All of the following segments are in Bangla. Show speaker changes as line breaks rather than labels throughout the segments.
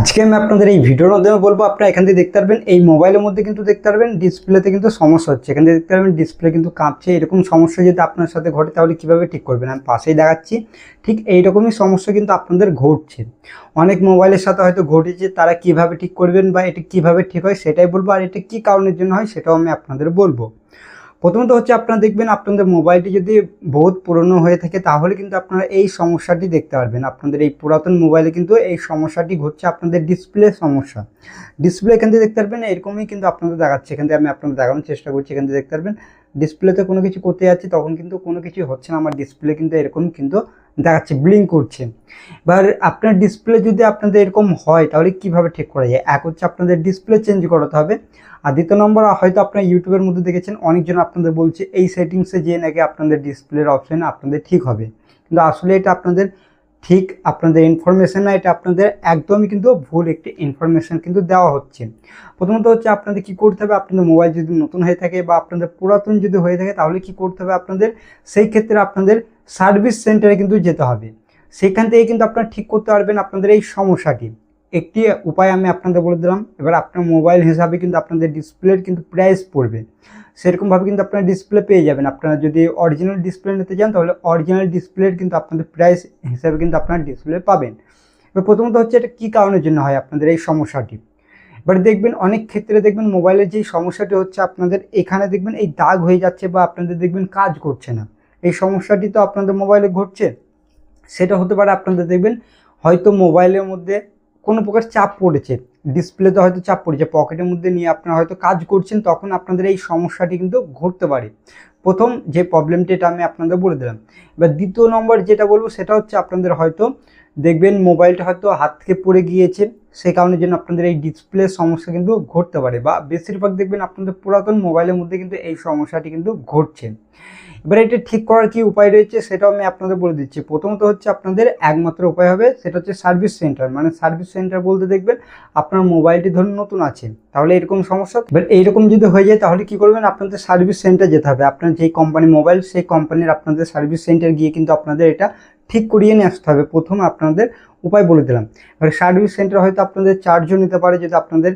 আজকে আমি আপনাদের এই ভিডিওর মাধ্যমে বলব, আপনারা এখান থেকে দেখতে পারবেন, এই মোবাইলের মধ্যে কিন্তু দেখতে পারবেন, ডিসপ্লেতে কিন্তু সমস্যা হচ্ছে। এখান থেকে দেখতে পারবেন, ডিসপ্লে কিন্তু কাঁপছে, এরকম সমস্যা যদি আপনার সাথে ঘটে, তাহলে কীভাবে ঠিক করবেন? আমি পাশেই দেখাচ্ছি, ঠিক এইরকমই সমস্যা কিন্তু আপনাদের ঘটছে। অনেক মোবাইলের সাথে হয়তো ঘটেছে, তারা কীভাবে ঠিক করবেন বা এটা কীভাবে ঠিক হয়, সেটাই বলব, আর এটা কী কারণের জন্য হয়, সেটাও আমি আপনাদের বলব। প্রথমত হচ্ছে আপনারা দেখবেন আপনাদের মোবাইলটি যদি বহুত পুরনো হয়ে থাকে, তাহলে কিন্তু আপনারা এই সমস্যাটি দেখতে পারবেন। আপনাদের এই পুরাতন মোবাইলে কিন্তু এই সমস্যাটি ঘটছে, আপনাদের ডিসপ্লে সমস্যা। ডিসপ্লে এখান থেকে দেখতে পারবেন, এরকমই কিন্তু আপনাদের দেখাচ্ছে। এখান থেকে আমি আপনাদের দেখানোর চেষ্টা করছি, এখান থেকে দেখতে পারবেন। ডিসপ্লেতে কোনো কিছু করতে যাচ্ছি, তখন কিন্তু কোনো কিছু হচ্ছে না, আমার ডিসপ্লে কিন্তু এরকম কিন্তু দেখাচ্ছে ব্লিঙ্ক করছে। এবার আপনার ডিসপ্লে যদি আপনাদের এরকম হয়, তাহলে কীভাবে ঠিক করা যায়? এক হচ্ছে আপনাদের ডিসপ্লে চেঞ্জ করাতে হবে। আর দ্বিতীয় নম্বর হয়তো আপনার ইউটিউবের মধ্যে দেখেছেন, অনেকজন আপনাদের বলছে, এই সেটিংসে যেয়ে নাকি আপনাদের ডিসপ্লের অপশন আপনাদের ঠিক হবে। কিন্তু আসলে এটা আপনাদের ঠিক আপনাদের ইনফরমেশন না, এটা আপনাদের একদমই কিন্তু ভুল একটি ইনফরমেশন কিন্তু দেওয়া হচ্ছে। প্রথমত হচ্ছে আপনাদের কি করতে হবে, আপনাদের মোবাইল যদি নতুন হয়ে থাকে বা আপনাদের পুরাতন যদি হয়ে থাকে, তাহলে কি করতে হবে আপনাদের? সেই ক্ষেত্রে আপনাদের সার্ভিস সেন্টারে কিন্তু যেতে হবে। সেখান থেকে কিন্তু আপনারা ঠিক করতে পারবেন আপনাদের এই সমস্যাটি। একটি উপায় আমি আপনাদের বলে দিলাম। এবার আপনার মোবাইল হিসাবে কিন্তু আপনাদের ডিসপ্লের কিন্তু প্রাইস পড়বে। সেরকমভাবে কিন্তু আপনারা ডিসপ্লে পেয়ে যাবেন। আপনারা যদি অরিজিনাল ডিসপ্লে নিতে চান, তাহলে অরিজিনাল ডিসপ্লের কিন্তু আপনাদের প্রাইস হিসাবে কিন্তু আপনারা ডিসপ্লে পাবেন। এবার প্রথমত হচ্ছে এটা কী কারণের জন্য হয় আপনাদের এই সমস্যাটি? এবার দেখবেন অনেক ক্ষেত্রে দেখবেন মোবাইলের যেই সমস্যাটি হচ্ছে আপনাদের, এখানে দেখবেন এই দাগ হয়ে যাচ্ছে বা আপনাদের দেখবেন কাজ করছে না। এই সমস্যাটি তো আপনাদের মোবাইলে ঘটছে। সেটা হতে পারে আপনাদের দেখবেন হয়তো মোবাইলের মধ্যে কোনো প্রকার চাপ পড়েছে। ডিসপ্লেতে হয়তো চাপ পড়েছে। পকেটের মধ্যে নিয়ে আপনারা হয়তো কাজ করছেন, তখন আপনাদের এই সমস্যাটি কিন্তু ঘটতে পারে। প্রথম যে প্রবলেমটি এটা আমি আপনাদের বলে দিলাম। এবার দ্বিতীয় নম্বর যেটা বলব, সেটা হচ্ছে আপনাদের হয়তো দেখবেন মোবাইলটা হয়তো হাত থেকে পড়ে গিয়েছে। সেই কারণে জন্য আপনাদের এই ডিসপ্লে সমস্যা কিন্তু ঘটতে পারে। বা বেশিরভাগ দেখবেন আপনাদের পুরাতন মোবাইলের মধ্যে কিন্তু এই সমস্যাটি কিন্তু ঘটছে। এবার এটা ঠিক করার কি উপায় রয়েছে সেটাও আমি আপনাদের বলে দিচ্ছি। প্রথমত হচ্ছে আপনাদের একমাত্র উপায় হবে, সেটা হচ্ছে সার্ভিস সেন্টার। মানে সার্ভিস সেন্টার বলতে দেখবেন আপনার মোবাইলটি ধরুন নতুন আছে, তাহলে এরকম সমস্যা। এবার এইরকম যদি হয়ে যায় তাহলে কি করবেন? আপনাদের সার্ভিস সেন্টার যেতে হবে। আপনার যেই কোম্পানি মোবাইল, সেই কোম্পানির আপনাদের সার্ভিস সেন্টার গিয়ে কিন্তু আপনাদের এটা ঠিক করিয়ে নিয়ে আসতে হবে। প্রথম আপনাদের উপায় বলে দিলাম। এবার সার্ভিস সেন্টার হয়তো আপনাদের চার্জও নিতে পারে, যদি আপনাদের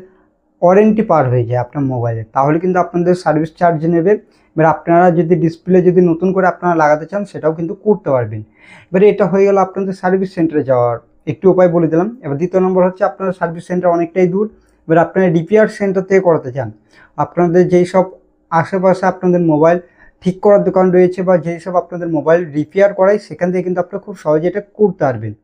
ওয়ারেন্টি পার হয়ে যায় আপনার মোবাইলের তাহলে কিন্তু আপনাদের সার্ভিস চার্জ নেবে। এবার আপনারা যদি ডিসপ্লে যদি নতুন করে আপনারা লাগাতে চান, সেটাও কিন্তু করতে পারবেন। এবারে এটা হয়ে গেল আপনাদের সার্ভিস সেন্টারে যাওয়ার। একটি উপায় বলে দিলাম। এবার দ্বিতীয় নম্বর হচ্ছে আপনার সার্ভিস সেন্টার অনেকটাই দূর। এবার আপনারা রিপেয়ার সেন্টার থেকে করাতে চান, আপনাদের যেই সব আশেপাশে আপনাদের মোবাইল ঠিক করার দোকান রয়েছে বা যেই সব আপনাদের মোবাইল রিপেয়ার করায়, সেখান থেকে কিন্তু আপনারা খুব সহজে এটা করতে পারবেন।